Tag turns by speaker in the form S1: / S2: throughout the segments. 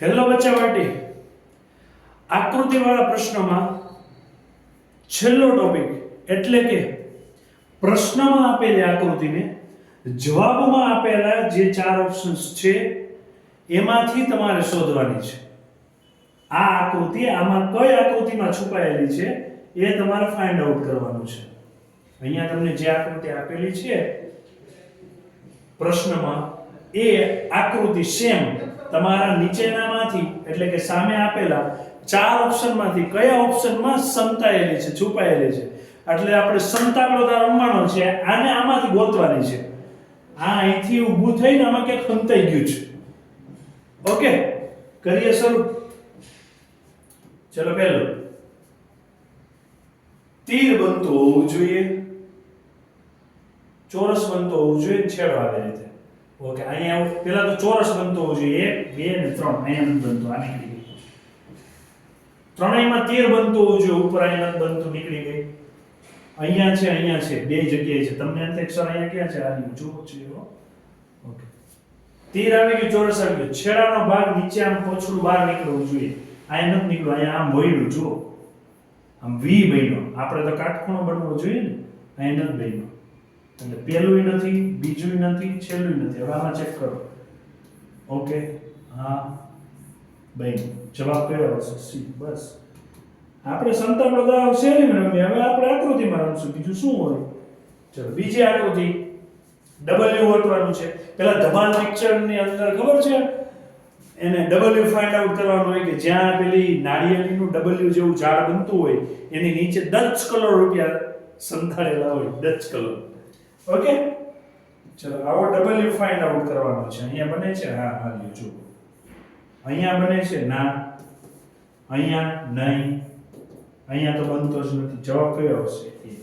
S1: Hello બચ્ચા party આકૃતિવાળા પ્રશ્નમાં છેલ્લો ટોપિક એટલે કે પ્રશ્નમાં આપેલી આકૃતિને જવાબમાં આપેલા જે ચાર ઓપ્શન્સ છે, એમાંથી તમારે શોધવાની છે. આ આકૃતિ, આમાં કઈ આકૃતિમાં છુપાયેલી છે, એ તમારે ફાઇન્ડ આઉટ કરવાનું છે. અહીંયા તમને જે આકૃતિ આપેલી છે, પ્રશ્નમાં એ આકૃતિ સેમ તમારા નીચેનામાંથી, એટલે કે સામે આપેલા ચાર ઓપ્શનમાંથી કયા ઓપ્શનમાં સંતાયેલી છે, છુપાયેલી છે? એટલે આપણે સંતાકડો તાર રમવાનો છે, આને આમાંથી ગોતવાની છે. આ અહીંથી ઊભું થઈને આમાં ક્યાંક સંતાઈ ગયું છે. ઓકે, કરીએ શરૂ. ચલો પહેલું. તીર બનતું હોવું જોઈએ. ચોરસ બનતો હોવું જોઈએ. છેડો આવી રીતે. ઓકે અહીંયા પેલા તો ચોરસ બનતો હોવું જોઈએ એક બે ને ત્રણ અહીંયા બનતું આ નીકળી ગઈ ત્રણેયમાં તીર બનતું હોવું જોઈએ ઉપર અહીંયા બનતું નીકળી ગઈ અહીંયા છે અહીંયા છે બે જગ્યાએ છે તમને અંતે અક્ષર અહીંયા ક્યાં છે આ જુઓ છે ઓકે તીર આવી ગયું ચોરસ આવી ગયું છેડાનો ભાગ નીચે આમ પોછડું બહાર નીકળવું જોઈએ અહીંયા નથી નીકળ્યું અહીંયા આમ ભોયડું જુઓ આમ વી બન્યો આપણે તો કાટખૂણો બનવો જોઈએ ને અહીંયા નથી બન્યો એટલે પહેલું નથી બીજું નથી છેલ્લું નથી. હવે આમાં ચેક કરો. ઓકે હા, બેન, જવાબ કયો આવશે? સી, બસ. આપણે સંતાન બધા શેરીમાં રમીએ હવે આપણે આકૃતિમાં રમશું. બીજું શું હોય? ચલો, બીજી આકૃતિ. ડબલ્યુ વટવાનું છે. પેલા ધમાલ પિક્ચરની અંદર ખબર છે? એને ડબલ્યુ ફાઇન્ડ આઉટ કરવાનું હોય કે જ્યાં પેલી નાળિયેરીનું ડબલ્યુ જેવું ઝાડ બનતું હોય, એની નીચે દસ કરોડ રૂપિયા સંતાડેલા હોય. દસ કરોડ. ઓકે? ચલો, આવો ડબલ યુ ફાઇન્ડ આઉટ કરવાનો છે. અહીંયા બને છે? હા હા જો અહીંયા બને છે? ના. અહીંયા નહીં. અહીંયા તો બનતો જ નથી. જવાબ કયો આવશે? એ.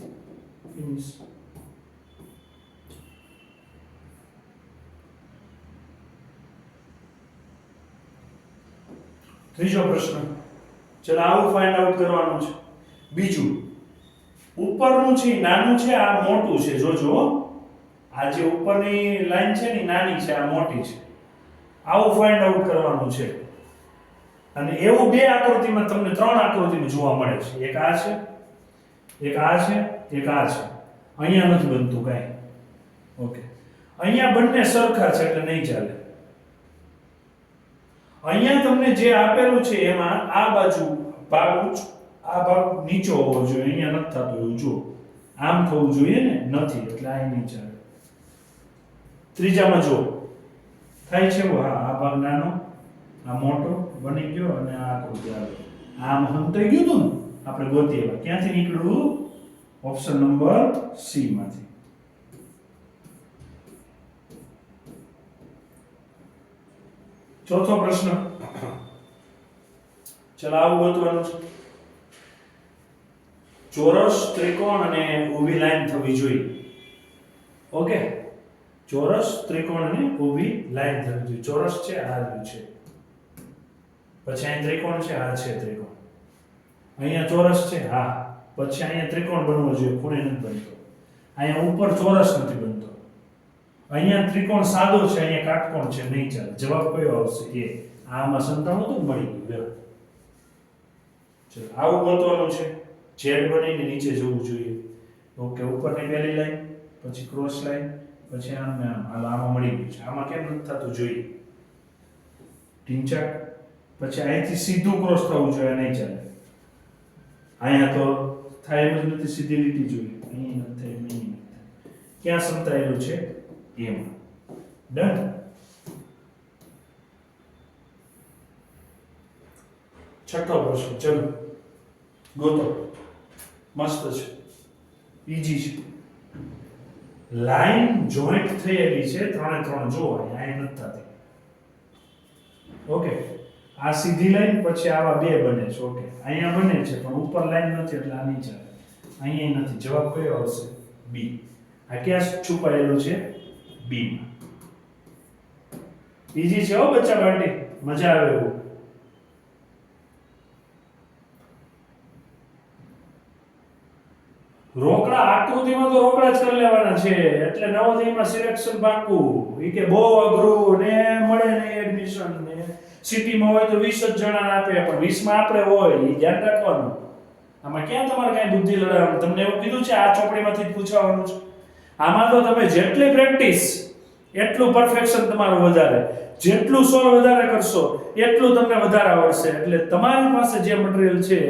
S1: ત્રીજો પ્રશ્ન. ચલો, આવું ફાઇન્ડ આઉટ કરવાનું છે. બીજું. ઉપરનું છે, નાનું છે, આ મોટું છે. જોજો, આ જે ઉપરની લાઈન છે ને નાની છે, આ મોટી છે. આવું ફાઇન્ડ આઉટ કરવાનું છે. અને એવું બે આકૃતિમાં તમને ત્રણ આકૃતિમાં જોવા મળે છે. એક આ છે, એક આ છે, એક આ છે. અહીંયા નથી બનતું કાંઈ. ઓકે અહીંયા બંને સરખા છે એટલે નહીં ચાલે. અહીંયા તમને જે આપેલું છે, એમાં આ બાજુ ભાગ ઊંચ- આ ભાગ નીચો હોવો જોઈએ, અહીંયા નથી થતો એવું, જુઓ. આમ થવું જોઈએ ને? નથી, એટલે આ નહીં ચાલે ત્રીજામાં જુઓ. થાય છે હા, આ ભાગ નાનો, આ મોટો, બની ગયો અને આ આકૃતિ આવે. આમ હંતાઈ ગયું હતું ને? આપણે ગોતી એવા ક્યાંથી નીકળ્યું? ઓપ્શન નંબર સી માંથી. ચોથો પ્રશ્ન. ચલો, આવું ગોતવાનું છે. ચોરસ ત્રિકોણ અને ઊભી લાઈન થવી જોઈએ. ઓકે? ચોરસ ત્રિકોણ અને ઊભી લાઈન થવી જોઈએ. ચોરસ છે, આ છે. પછી અહીં ત્રિકોણ છે, આ છે ત્રિકોણ. અહીંયા ચોરસ છે, હા. પછી અહીંયા ત્રિકોણ બનવો જોઈએ, ખૂણે નથી બનતો. અહીંયા ઉપર ચોરસ નથી બનતો. અહીંયા ત્રિકોણ સાદો છે, અહીંયા કાટકોણ છે, નહીં ચાલે. જવાબ કયો આવશે? એ. આમાં સંતાણું તો મળી ગયું. આવું ગોતવાનું છે. ઝેડ બનીને નીચે જવું જોઈએ. ઓકે, ઉપરની પહેલી લાઈન પછી ક્રોસ લાઈન પછી આમ હાલ આમાં મળી ગયું છે. આમાં કેમ નથી થતું? જોઈએ. ટીંચાક પછી અહીંથી સીધું ક્રોસ થવું જોઈએ નહીં ચાલે. અહીંયા તો થાય એમ જ નથી, સીધી લીટી જોઈએ. અહીં નથી થાય અહીં ક્યાં સંતાયેલું છે? એમાં. ડન છઠ્ઠો પ્રશ્ન, ચલો. ગોતો. મસ્ત છે. ઈજી છે. લાઈન જોઈન્ટ થયેલી છે ત્રણે ત્રણ. જો, અહીંયા નથી ઓકે. આ સીધી લાઈન, પછી આવા બે બને છે. ઓકે. અહીંયા બને છે, પણ ઉપર લાઈન નથી, એટલે આ નીચે. અહીંયા નથી. જવાબ કયો આવશે? બી. આ ક્યાં છુપાયેલું છે? બી ઈજી છે હો, બચ્ચા પાર્ટી મજા આવે એવું. રોકડા આકૃતિમાં તો રોકડા જ કરી લેવાના છે. એટલે નવોદયમાં સિલેક્શન પાકું. એ કે બહુ અઘરું ને મળે ને એડમિશન ને. સિટીમાં હોય તો વીસ જ જણા આપે, પણ 20 માં આપણે હોય એ ધ્યાન રાખવાનું. આમાં ક્યાં તમારે કાંઈ બુદ્ધિ લડાવવાનું? તમને એવું કીધું છે, આ ચોપડીમાંથી જ પૂછવાનું છે. આમાં તો તમે જેટલી પ્રેક્ટિસ એટલું પરફેક્શન તમારું વધારે. જેટલું સોલ વધારે કરશો, એટલું તમને વધારે આવડશે. એટલે તમારી પાસે જે મટીરિયલ છે,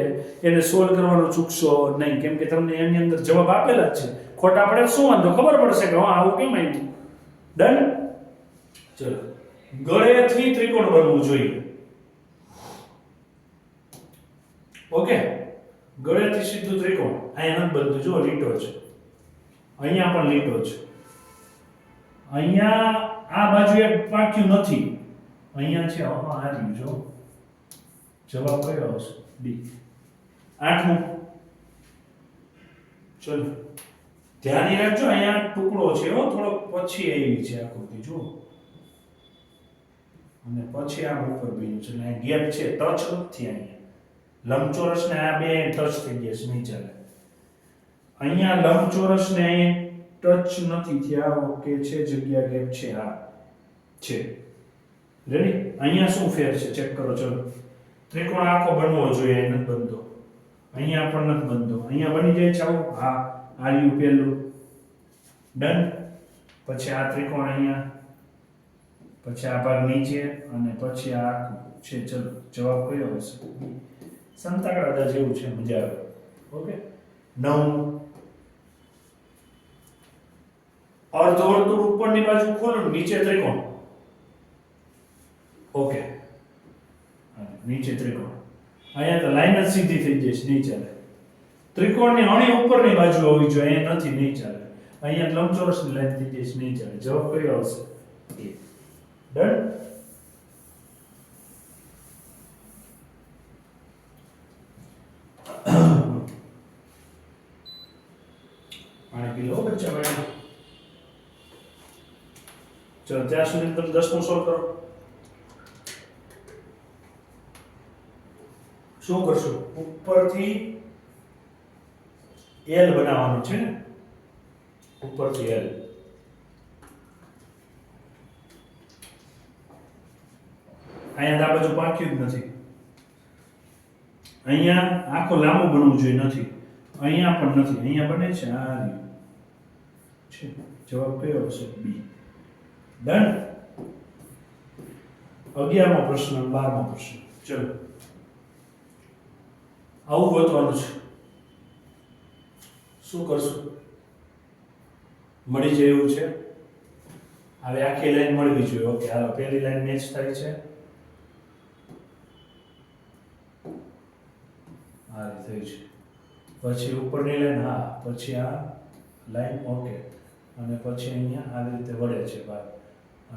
S1: એને સોલ્વ કરવાનું ચૂકશો નહીં. કેમ કે તમને એની અંદર જવાબ આપેલા જ છે. ખોટા પડે શું વાંધો? ખબર પડશે કે, હા, આવું કેમ આવ્યું ડન ચલો. ગળેથી ત્રિકોણ બનવું જોઈએ. ઓકે? ગળેથી સીધું ત્રિકોણ. અહીંયા નથી બનતું જો, લીટો છે અહીંયા પણ લીટો છે અહીંયા આ બાજુ એક પાક્યું નથી. અહીંયા છે હા આ રહ્યું જો જવાબ કયો આવશે? બી આઠમું. ચલો. ધ્યાન રાખજો, અહીંયા ટુકડો છે, હો. થોડો પછી આવી છે આકૃતિ જો અને પછી આમ ઉપર બીજું છે ને ગેપ છે ટચ નથી અહીંયા. લંબચોરસ ને આ બે ટચ થઈ ગયા છે નહીં ચાલે અહીંયા લંબચોરસ ને અહીં ટચ નથી થયા ઓકે છે, જગ્યા ગેપ છે? હા, છે. રેડી અહીંયા શું ફેર છે? ચેક કરો, ચલો. ત્રિકોણ આખો બનવો જોઈએ, એ નથી બનતો. અહીંયા પણ નથી બનતો. અહીંયા બની જાય આવું? હા. આ રહ્યું પહેલું? ડન પછી આ ત્રિકોણ અહીંયા. પછી આ ભાગ નીચે અને પછી આ છે. ચલો, જવાબ કયો હશે? સંતાકડા જેવું છે, મજા આવે. ઓકે નવ. અર્ધ વર્તુળ ઉપરની બાજુ ખોલો, નીચે ત્રિકોણ. ઓકે. નીચે ત્રિકોણ. અહીંયા તો લાઈન જ સીધી થઈ જશે નહીં ચાલે. ત્રિકોણની અણી ઉપરની બાજુ હોવી જોઈએ, અહીંયા નથી, નહીં ચાલે. અહીંયા લંબચોરસની લાઈન થઈ જશે નહીં ચાલે. જવાબ કયો આવશે. ડન પાણી પી લો બચ્ચા ભાઈ ચલો ત્યાં સુધી તમે દસમું સોલ્વ કરો શું કરશો ઉપરથી એલ બનાવવાનું છે ને ઉપરથી એલ અહીંયા આ બાજુ પાક્યું જ નથી અહીંયા આખો લાંબો બનવું જોઈએ નથી અહીંયા પણ નથી અહીંયા બને છે આ જવાબ કયો હશે બી ડન અગિયારમો પ્રશ્ન, બારમો પ્રશ્ન. ચલો. આવું ગોતવાનું છે. શું કરશું? મળી જાય એવું છે? હવે આખી લાઈન મળવી જોઈએ. ઓકે, હાલો, પહેલી લાઈન મેચ થાય છે. આ થઈ છે. પછી ઉપરની લાઈન, હા, પછી આ લાઈન, ઓકે. અને પછી અહીંયા આવી રીતે વળે છે ભાગ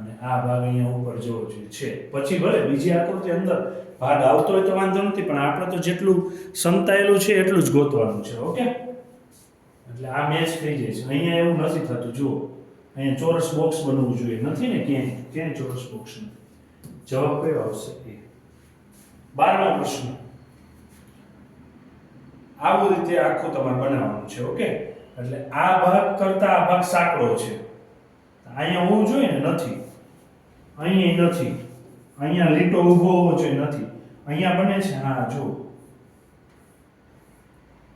S1: અને આ ભાગ અહીંયા ઉપર જવો જોઈએ છે. પછી ભલે બીજી આકૃતિ અંદર ભાગ આવતો હોય તો વાંધો નથી, પણ આપણે તો જેટલું સંતાયેલું છે એટલું જ ગોતવાનું છે, ઓકે? એટલે આ મેચ થઈ જાય છે. અહીંયા એવું નથી થતું, જુઓ. અહીંયા ચોરસ બોક્સ બનવું જોઈએ. નથી ને ક્યાંય? ક્યાંય ચોરસ બોક્સ નથી. જવાબ કયો આવશે? એ. બારમો પ્રશ્ન. આવું રીતે આખું તમારે બનાવવાનું છે, ઓકે? એટલે આ ભાગ કરતા આ ભાગ સાંકડો છે. અહીંયા હોવું જોઈએ ને? નથી. અહીંયા નથી. અહીંયા લીટો ઊભો હોવો જોઈએ, નથી. અહીંયા બને છે? હા, જો.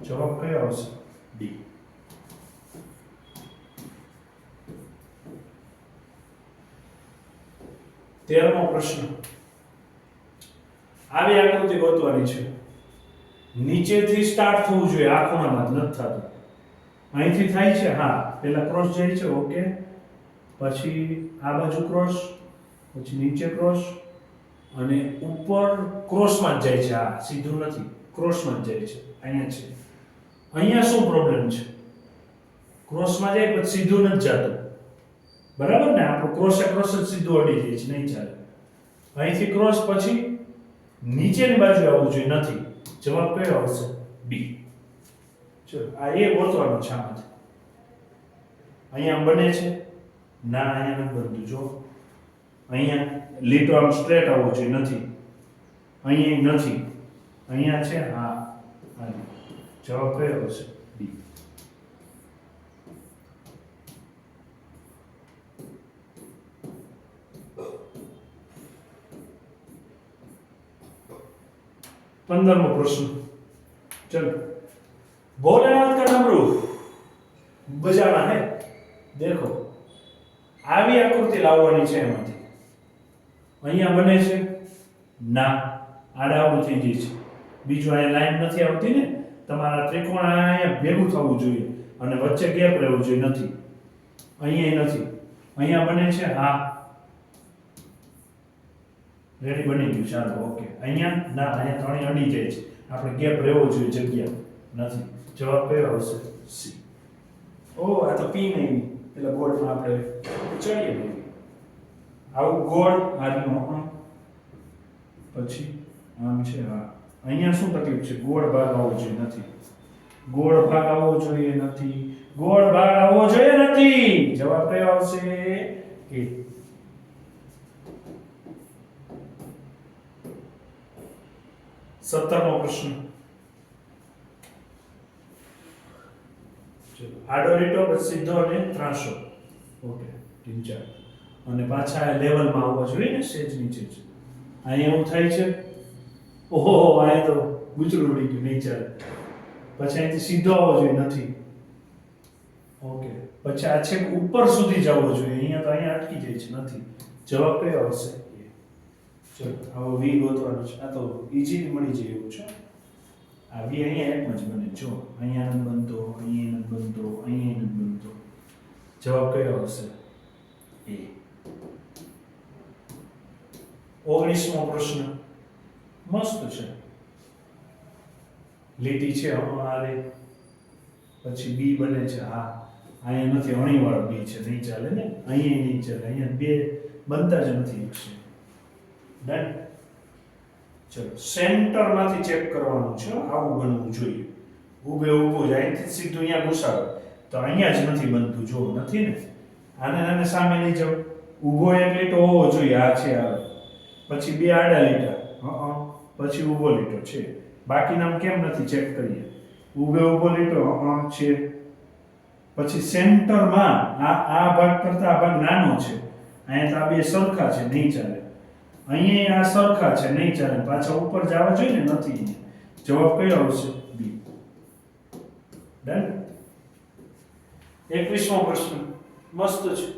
S1: જવાબ કયો આવશે? ડી. તેરમો પ્રશ્ન. આવી આકૃતિ ગોતવાની છે. નીચેથી સ્ટાર્ટ થવું જોઈએ. આ ખૂણામાં નથી થતું. અહીંથી થાય છે? હા. પેલા ક્રોસ જાય છે? ઓકે પછી આ બાજુ ક્રોસ પછી નીચે ક્રોસ અને ઉપર ક્રોસમાં જ જાય છે. આ સીધું નથી. ક્રોસમાં જ જાય છે. અહીંયા છે. અહીંયા શું પ્રોબ્લેમ છે? ક્રોસમાં જાય પછી સીધું નથી જતું. બરાબર ને? આપણું ક્રોસે ક્રોસ જ સીધું અડી જાય છે. નહીં ચાલે. અહીંથી ક્રોસ પછી નીચેની બાજુ આવવું જોઈએ. નથી. જવાબ કયો આવશે? બી ચલો, આ એ ગોતવાનો છે આમાંથી. અહીંયા બને છે. ના, અહીંયા નથી બનતું, જો. અહીંયા લીટો આમ સ્ટ્રેટ આવવો જોઈએ, નથી. અહીંયા નથી. અહીંયા છે, હા. જવાબ કયો આવશે? ડી પંદરમો પ્રશ્ન. ચલો. ભોલેનાથ કા નમરૂ બજાના હે? દેખો. આવી આકૃતિ લાવવાની છે એમાંથી. અહીંયા બને છે, ના આડાવું થઈ જાય છે. બીજું અહીંયા લાઈન નથી આવતી ને, તમારા ત્રિકોણ અહીંયા ભેગું થવું જોઈએ અને વચ્ચે ગેપ રહેવો જોઈએ નથી. અહીંયા નથી. અહીંયા બને છે, હા. રેડી બની ગયું, ચાલો, ઓકે. અહીંયા? ના, અહીંયા ત્રણે અડી જાય છે. આપણે ગેપ રહેવો જોઈએ જગ્યા નથી. જવાબ કયો આવશે? સી. ઓ, આ તો પી નહીં. એટલે બોર્ડમાં આપણે નહીં. આવું ગોળ હાથનો આમ પછી આમ છે, હા. અહીંયા શું તકલીફ છે? ગોળ ભાગ આવવો જોઈએ નથી. ગોળ ભાગ આવવો જોઈએ નથી. ગોળ ભાગ આવવો જોઈએ નથી. જવાબ કયો આવશે? એ સત્તરમો પ્રશ્ન. આડો લીટો સીધો અને ત્રાસો. ઓકે. તીન ચાર અને પાછા લેવલમાં આવવા જોઈએ ને સ્ટેજ નીચે જ. અહીંયા એવું થાય છે. ઓહો અહીંયા તો ગુચરું ઉડી ગયું નહીં પછી અહીંથી સીધો આવવો જોઈએ, નથી. ઓકે, પછી આ છેક ઉપર સુધી જવો જોઈએ. અહીંયા તો અહીંયા અટકી જાય છે, નથી. જવાબ કયો આવશે? ચલો, આવો વી ગોતવાનો છે. આ તો ઈઝીલી મળી જાય એવું છે. આ વી અહીંયા એમ જ બને. જો, અહીંયા નથી બનતો, અહીંયા નથી બનતો, અહીંયા નથી બનતો. જવાબ કયો આવશે? એ. ઓગણીસમો પ્રશ્ન. મસ્ત છે. લીટી છે હમણાં પછી બી બને છે. હા. અહીંયા નથી. અણીવાળો બી છે. નહીં ચાલે ને? અહીંયા નહીં ચાલે. અહીંયા બે બનતા જ નથી છે ડન ચલો. સેન્ટરમાંથી ચેક કરવાનું છે. આવું બનવું જોઈએ. ઊભે ઊભું જ અહીંથી સીધું અહીંયા ઘુસાડો. તો અહીંયા જ નથી બનતું. જો, નથી ને? આને આને સામે લઈ જાઓ. ઊભો એક લીટો હોવો જોઈએ, આ છે આ. પછી બે આડા લીટા. પછી ઊભો લીટો, છે. બાકીના કેમ નથી? ચેક કરીએ. ઊભે ઊભો લીટો છે. પછી સેન્ટરમાં આ આ ભાગ કરતા આ ભાગ નાનો છે. અહીંયા તો આ બે સરખા છે, નહીં ચાલે. અહીંયા આ સરખા છે, નહીં ચાલે. પાછા ઉપર જવા જોઈએ ને, નથી જવાબ કયો આવશે? બી. ડન એકવીસમો પ્રશ્ન. મસ્ત છે.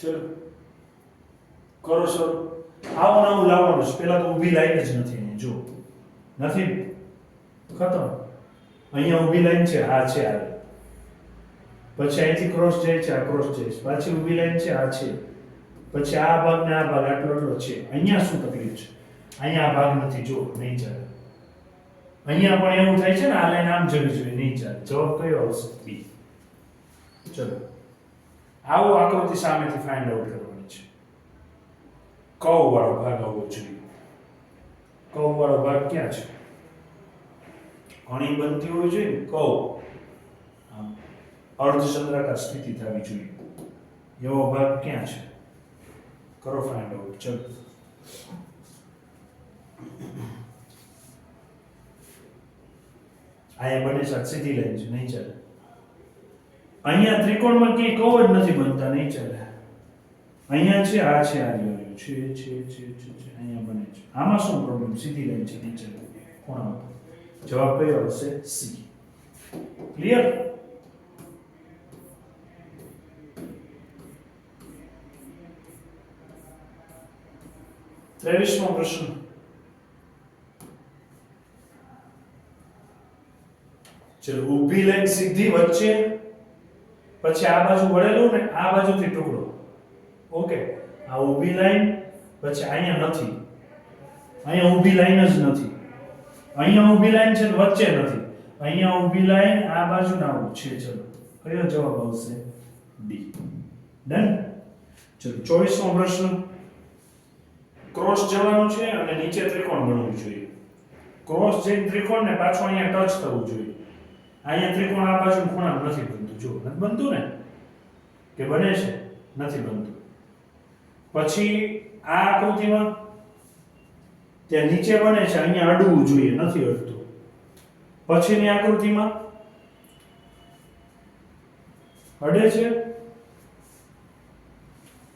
S1: ચલો. કરો શરૂ. આવું ને આવું લાવવાનું છે. પેલા તો ઊભી લાઈન જ નથી અહીંયા જો નથી? ખતમ. અહીંયા ઊભી લાઈન છે. આ છે આ. પછી અહીંથી ક્રોસ જાય છે. આ ક્રોસ જાય છે. પાછી ઊભી લાઈન છે. આ છે. પછી આ ભાગ ને આ ભાગ આટલો આટલો છે. અહીંયા શું તકલીફ છે? અહીંયા આ ભાગ નથી. જો નહીં ચાલે. અહીંયા પણ એવું થાય છે ને, આ લાઈન આમ જવી જોઈએ. નહીં ચાલે. જવાબ કયો આવશે? બી. ચલો. આવો આકૃતિ સામેથી ફાઇન્ડ આઉટ કરવાની છે. કવ વાળો ભાગ આવવો જોઈએ. કવ વાળો ભાગ ક્યાં છે? ઘણી બનતી હોવી જોઈએ કવ અર્ધચંદ્રાકાર સ્થિતિ થવી જોઈએ. એવો ભાગ ક્યાં છે? કરો ફાઇન્ડ આઉટ ચલો. એ બને સાત સીધી લાઈન છે, નહીં ચાલે. અહીંયા ત્રિકોણમાં ક્યાંય કવ જ નથી બનતા નહીં ચાલે અહીંયા છે, આ છે, આ રહ્યું છે છે છે છે છે, અહીંયા બને છે. આમાં શું પ્રોબ્લેમ સીધી લાઈન છે નહીં ચાલે ખૂણામાં. જવાબ કયો આવશે? સી ક્લિયર ત્રેવીસમો પ્રશ્ન. ચલો, ઊભી લાઈન સીધી વચ્ચે પછી આ બાજુ વળેલું ને આ બાજુથી ટુકડો. ઓકે, આ ઊભી લાઈન, પછી અહીંયા નથી. અહીંયા ઊભી લાઈન જ નથી. અહીંયા ઊભી લાઈન છે વચ્ચે નથી. અહીંયા ઊભી લાઈન આ બાજુ ના છે. ચલો, કયો જવાબ આવશે? ડી ડન ચલો, ચોવીસમો પ્રશ્ન. ક્રોસ જવાનું છે અને નીચે ત્રિકોણ બનવું જોઈએ. ક્રોસ જઈને ત્રિકોણ ને પાછો અહીંયા ટચ થવું જોઈએ. અહીંયા ત્રિકોણ આ બાજુ ખૂણા નથી બનતું. જો, નથી બનતું ને? કે બને છે, નથી બનતું. પછી આ આકૃતિમાં ત્યાં નીચે બને છે, અહીંયા અડવું જોઈએ, નથી અડતું. પછીની આકૃતિમાં અડે છે.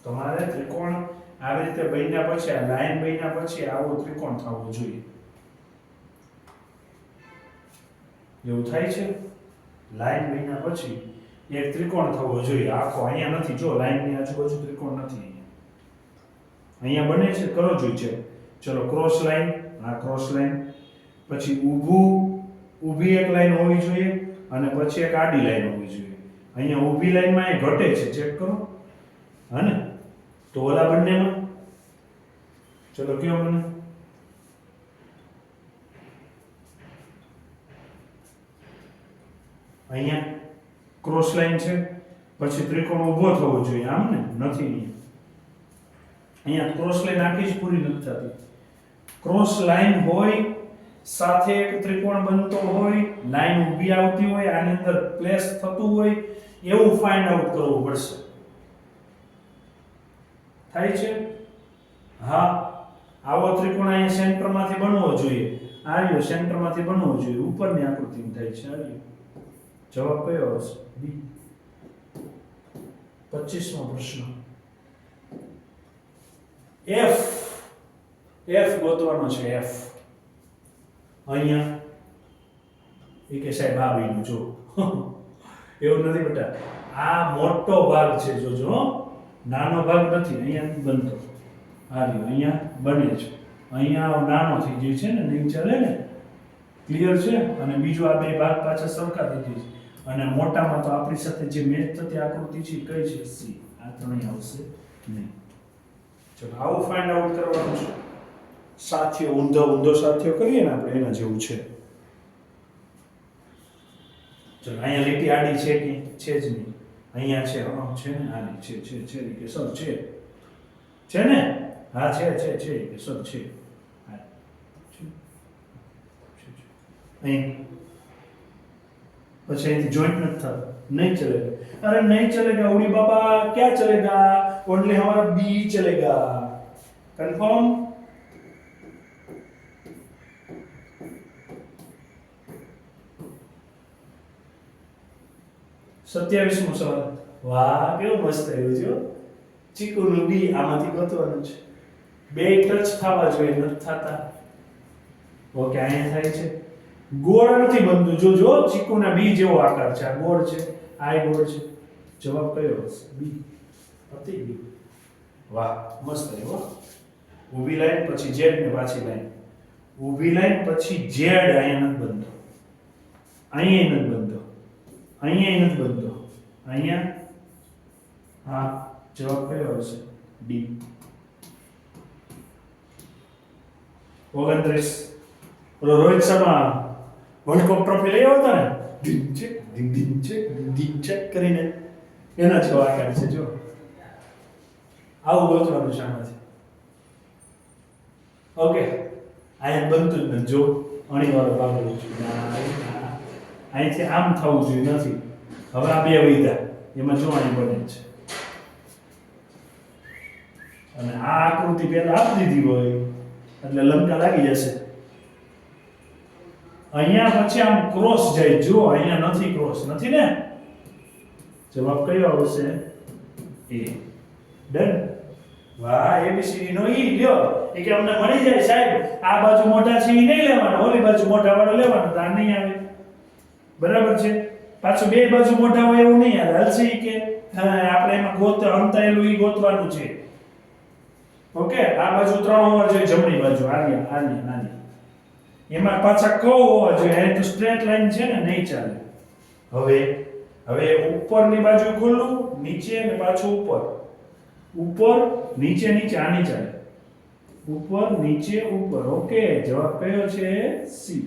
S1: તમારે ત્રિકોણ આવી રીતે બન્યા પછી, આ લાઈન બન્યા પછી આવો ત્રિકોણ થવો જોઈએ. એવું થાય છે? લાઈન મહિના પછી એક ત્રિકોણ થવો જોઈએ. આખો અહીંયા નથી. જો, લાઈનની આજુબાજુ ત્રિકોણ નથી અહીંયા. બને છે? કરો જોઈએ છે. ચલો ક્રોસ લાઈન આ ક્રોસ લાઈન પછી ઊભું, ઊભી એક લાઈન હોવી જોઈએ અને પછી એક આડી લાઈન હોવી જોઈએ. અહીંયા ઊભી લાઈનમાં એ ઘટે છે. ચેક કરો. હા તો ઓલા બંનેમાં? ચલો, કયો મને અહીંયા ક્રોસ લાઈન છે. પછી ત્રિકોણ ઊભો થવો જોઈએ. આમ ને નથી અહીંયા. અહીંયા ક્રોસ લાઈન આખી જ પૂરી નથી થતી. ક્રોસ લાઈન હોય, સાથે એક ત્રિકોણ બનતો હોય લાઈન ઊભી આવતી હોય, આની અંદર પ્લેસ થતું હોય, એવું ફાઇન્ડ આઉટ કરવું પડશે. થાય છે? હા. આવો ત્રિકોણ અહીંયા સેન્ટરમાંથી બનવો જોઈએ. આવ્યો સેન્ટરમાંથી બનવો જોઈએ. ઉપરની આકૃતિ થાય છે આ રહ્યો જવાબ કયો આવશે? બી. પચીસમો પ્રશ્ન. એફ એફ ગોતવાનો છે એફ અહીંયા. એ કે સાહેબ, આ બીનું જો એવું નથી બેટા. આ મોટો ભાગ છે, જોજો. નાનો ભાગ નથી, અહીંયા બનતો આ રહ્યો, અહીંયા બને છે. અહીંયા નાનો થઈ જાય છે ને નહીં ચાલે ને. ક્લિયર છે? અને બીજો આ બે ભાગ પાછા સરખા થઈ જાય છે. અને મોટામાં તો આપણી સાથે જે મેચ થતી આકૃતિ છે કઈ છે? સી. આ ત્રણેય આવશે નહીં. ચલો આવું ફાઇન્ડ આઉટ કરવાનું છે. સાથીઓ ઊંધો ઊંધો સાથીઓ કરીએ ને આપણે એના જેવું છે. ચલો અહીંયા લીટી આડી છે કે છે જ નહીં? અહીંયા છે હા છે ને? આડી છે છે છે કે સર છે. છે ને? હા છે છે છે કે સર છે. અહીં પછી અહીંથી જોઈન્ટ નથી થતા नहीं चलेगा अरे नहीं चलेगा उड़ी बाबा क्या चलेगा ओनली हमारा बी चलेगा कंफर्म સત્યાવીસમો સવાલ વાહ કેવું મસ્ત આવ્યું છે હો. ચીકુનું બી આમાંથી ગોતવાનું છે બે ટચ થવા જોઈએ નથી થતા ઓકે અહીંયા થાય છે ગોળ નથી બનતું. જો જો, ચીકુના બી જેવો આકાર છે. આ ગોળ છે, આ ગોળ છે. જવાબ કયો હશે? બી. પતી બી વાહ, મસ્ત એવો. ઊભી લાઈન પછી ઝેડ ને પાછી લાઈન. ઊભી લાઈન પછી ઝેડ અહીંયા નથી બનતો. અહીંયા નથી બનતો. અહીંયા નથી બનતો. અહીંયા? હા, જવાબ કયો હશે ડી ઓગણત્રીસ. Rohit Sharma world cup trophy લઈ ને ડીમ ચેક ડીમ ચેક ડીમ ચેક કરીને એના જેવો આકાર છે, જો. આવું ગોતવાનું છે ઓકે અહીંયા બનતું જ નથી, જો. અણીવાળો ભાગ લઉં છું. અહીં છે, આમ થવું જોઈએ, નથી. હવે આ બે વૈધા. એમાં જો અહીં બને છે. અને આ આકૃતિ પહેલા આપી દીધી હોય, એટલે લંકા લાગી જશે. અહીંયા પછી આમ ક્રોસ જાય. જો અહીંયા નથી ક્રોસ નથી ને? જવાબ કયો આવશે? એ ડન વાહ એબીસીડી નો ઈ લ્યો. એ કે અમને મળી જાય સાહેબ. આ બાજુ મોટા છે નહીં લેવાના. ઓલી બાજુ મોટા વાળો લેવાનો. તો આ નહીં આવે. બરાબર છે? પાછું બે બાજુ મોટા હોય એવું નહીં આવે. હલશે ઈ કે આપણે એમાં ગોત અંતાયેલું ઈ ગોતવાનું છે. ઓકે? આ બાજુ ત્રણ હોવા જોઈએ જમણી બાજુ. આની આની નાની એમાં પાછા કવ હોવા જોઈએ તો સ્ટ્રેટ લાઈન છે ને, નહીં ચાલે. હવે હવે ઉપરની બાજુ ખુલ્લું, નીચે અને પાછું ઉપર. ઉપર, નીચે નીચે આની ચાલે. ઉપર, નીચે, ઉપર. ઓકે, જવાબ કયો છે? સી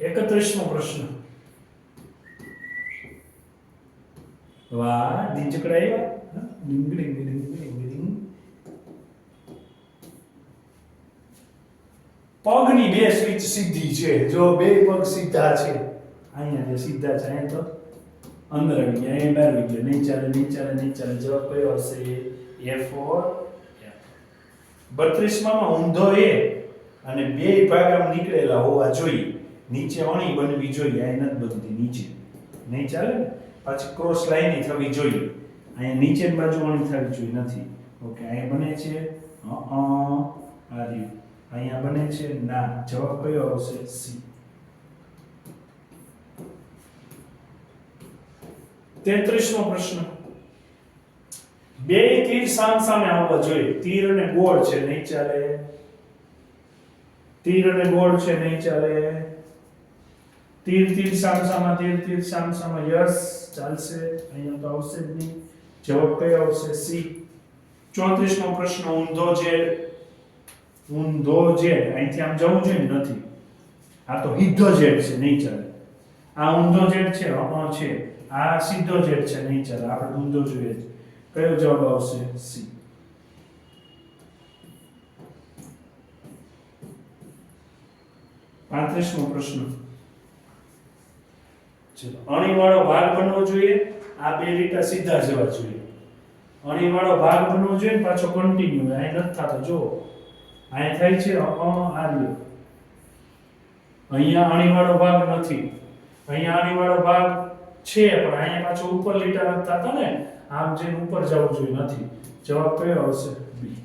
S1: એકત્રીસમો પ્રશ્ન. વાહ ડીંચકડા આવ્યા ડીંગ ડીંગ ડીંગ ડીંગ. પગની બે સ્વિચ સીધી છે. જો બે પગ સીધા છે, અહીંયા જે સીધા છે, અહીંયા તો અંદર આવી ગયા, અહીંયા બહાર આવી ગયા. નહીં ચાલે નહીં ચાલે નહીં ચાલે જવાબ કયો હશે એ ફોર બત્રીસમાં ઊંધો એ અને બે ભાગ આમ નીકળેલા હોવા જોઈએ. નીચે અણી બનવી જોઈએ અહીં નથી બનતી, નીચે. નહીં ચાલે ને? પાછી ક્રોસ લાઈન થવી જોઈએ. અહીંયા નીચેની બાજુ અણી થવી જોઈએ, નથી. ઓકે, અહીંયા બને છે અ. આ રહ્યું. અહીંયા બને છે. ના, જવાબ કયો આવશે? સી તેત્રીસમો પ્રશ્ન. બે તીર સામ સામે આવવા જોઈએ. તીર અને ગોળ છે, નહીં ચાલે. તીર અને ગોળ છે, નહીં ચાલે. તીર તીર સામ સામા, તીર તીર સામ સામા. યસ, ચાલશે. અહીંયા તો આવશે જ નહીં. જવાબ કયો આવશે? સી ચોત્રીસમો પ્રશ્ન. ઊંધો જેડ ઊંધો જેડ. અહીંથી આમ જવું જોઈએ નથી. આ તો સીધો જેડ છે, નહીં ચાલે. આ ઊંધો જેડ છે અ છે. આ સીધો જેડ છે, નહીં ચાલે. આપણે ઊંધો જોઈએ કયો જવાબ આવશે? સી. પાંત્રીસમો પ્રશ્ન. અણીવાળો ભાગ બનવો જોઈએ, આ બે લીટા સીધા જવા જોઈએ. અણીવાળો ભાગ બનવો જોઈએ પાછો કન્ટિન્યુ અહીં નથી થતો. જો અહીં થાય છે અ આ રહ્યો અહીંયા અણીવાળો ભાગ નથી. અહીંયા અણીવાળો ભાગ છે, પણ અહીંયા પાછો ઉપર લીટા નથી થતા ને, આમ જેમ ઉપર જવું જોઈએ, નથી. જવાબ કયો આવશે? બી.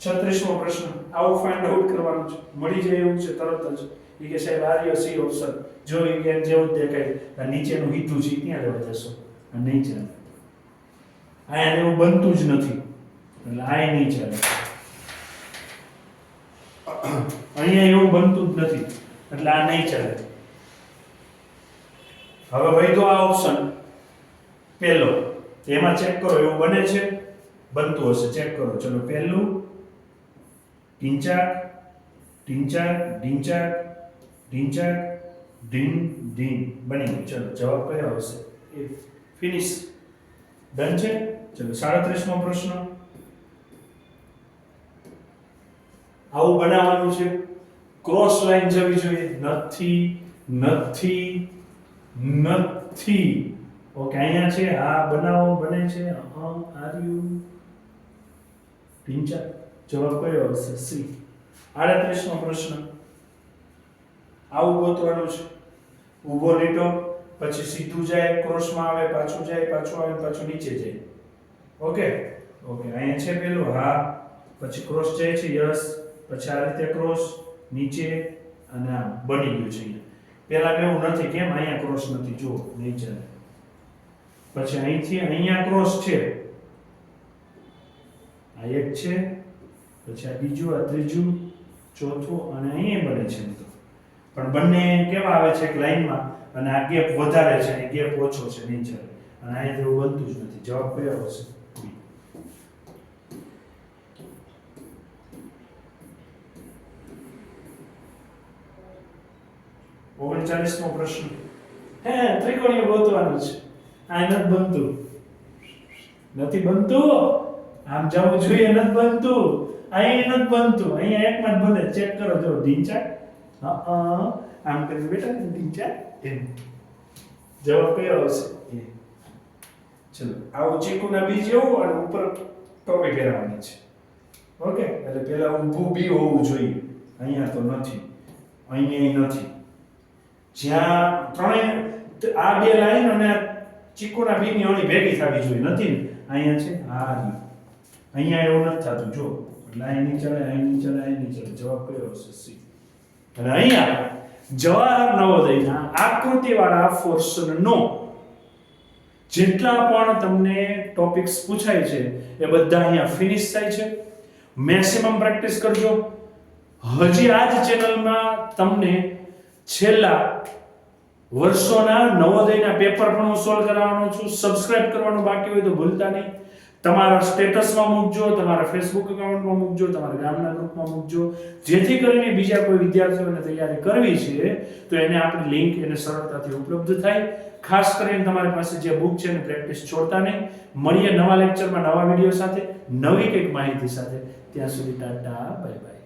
S1: છત્રીસમો પ્રશ્ન. આવું ફાઇન્ડ આઉટ કરવાનું છે. મળી જાય એવું છે, તરત જ. એ કે સાહેબ આર્ય સી ઓપ્શન જો એ કે જેવું જ દેખાય. નીચેનું હીધું છે, ત્યાં લેવા જશો. નહીં ચાલે અહીંયા એવું બનતું જ નથી. એટલે આ નહીં ચાલે અહીંયા એવું બનતું જ નથી. એટલે આ નહીં ચાલે. હવે ભાઈ તો આ ઓપ્શન પહેલો. એમાં ચેક કરો, એવું બને છે? બનતું હશે ચેક કરો. ચલો, પહેલું. ઢીંચાક ઢીંચાક ઢીંચાક ઢીંચાક ઢીન ઢીન બની ગયું. ચલો, જવાબ કયો આવશે? એ ફિનિશ ડન છે? ચલો, સાડત્રીસમો પ્રશ્ન. આવું બનાવવાનું છે. ક્રોસ લાઈન જવી જોઈએ. નથી નથી નથી. ઓકે, અહીંયા છે, આ બનાવો, બને છે. હા આર્યું. ચાર જવાબ કયો આવશે? સી. આડત્રીસમો પ્રશ્ન. આવું ગોતવાનું છે. ઊભો લીટો, પછી સીધું જાય, ક્રોસમાં આવે, પાછું જાય, પાછું આવે, પાછું નીચે જાય. ઓકે? ઓકે, અહીંયા છે પેલું. હા. પછી ક્રોસ જાય છે. યસ. પછી આ રીતે ક્રોસ નીચે અને આ બની ગયું છે પેલા એવું નથી, કેમ? અહીંયા ક્રોસ નથી, જુઓ, નીચે. પછી અહીંથી અહીંયા ક્રોસ છે. આ એક છે, પછી આ બીજું, આ ત્રીજું, ચોથું અને અહીંયા બને છે પણ બંને કેવા આવે છે એક લાઈનમાં? અને આ ગેપ વધારે છે અને ગેપ ઓછો છે નીચે. અને અહીંયા એવું બનતું જ નથી. જવાબ કયો આવશે? B. ઓગણચાલીસમો પ્રશ્ન. હે, ત્રિકોણીય ગોતવાનું છે. આ નથી બનતું. નથી બનતું? આમ જવું જોઈએ, નથી બનતું. અહીં નથી બનતું. અહીંયા એકમાં જ બને. ચેક કરો, જો ઢીંચા હા આમ કરી બેટા ઢીંચા એમ. જવાબ કયો આવશે? ચલો આવું ચીકુના બીજ એવું અને ઉપર ટોપી પહેરવાની છે. ઓકે? એટલે પેલા ઊભું બી હોવું જોઈએ. અહીંયા તો નથી. અહીંયા નથી. જ્યાં ત્રણેય આ બે લાઈન અને ચીકુના બીની અણી ભેગી થવી જોઈએ. નથી અહીંયા છે? આ અહીંયા એવું નથી થતું. જો, એટલે અહીં નહીં ચડે અહીં નહીં ચડે અહીં નહીં ચડે. જવાબ કયો હશે? સી. અને અહીંયા જવાહર નવોદયના આકૃતિવાળા નો જેટલા પણ તમને ટોપિક્સ પૂછાય છે, એ બધા અહીંયા ફિનિશ થાય છે. મેક્સિમમ પ્રેક્ટિસ કરજો. હજી આ જ ચેનલમાં તમને છેલ્લા વર્ષોના નવોદયના પેપર પણ હું સોલ્વ કરાવવાનો છું. સબસ્ક્રાઇબ કરવાનું બાકી હોય તો ભૂલતા નહીં. તમારા સ્ટેટસમાં મૂકજો, તમારા ફેસબુક એકાઉન્ટમાં મૂકજો, તમારા ગામના ગ્રુપમાં મૂકજો. જેથી કરીને બીજા કોઈ વિદ્યાર્થીઓને તૈયારી કરવી છે, તો એને આપણી લિંક એને સરળતાથી ઉપલબ્ધ થાય. ખાસ કરીને તમારી પાસે જે બુક છે એને પ્રેક્ટિસ છોડતા નહીં. મળીએ નવા લેક્ચરમાં નવા વીડિયો સાથે. નવી કંઈક માહિતી સાથે. ત્યાં સુધી ટાટા બાય બાય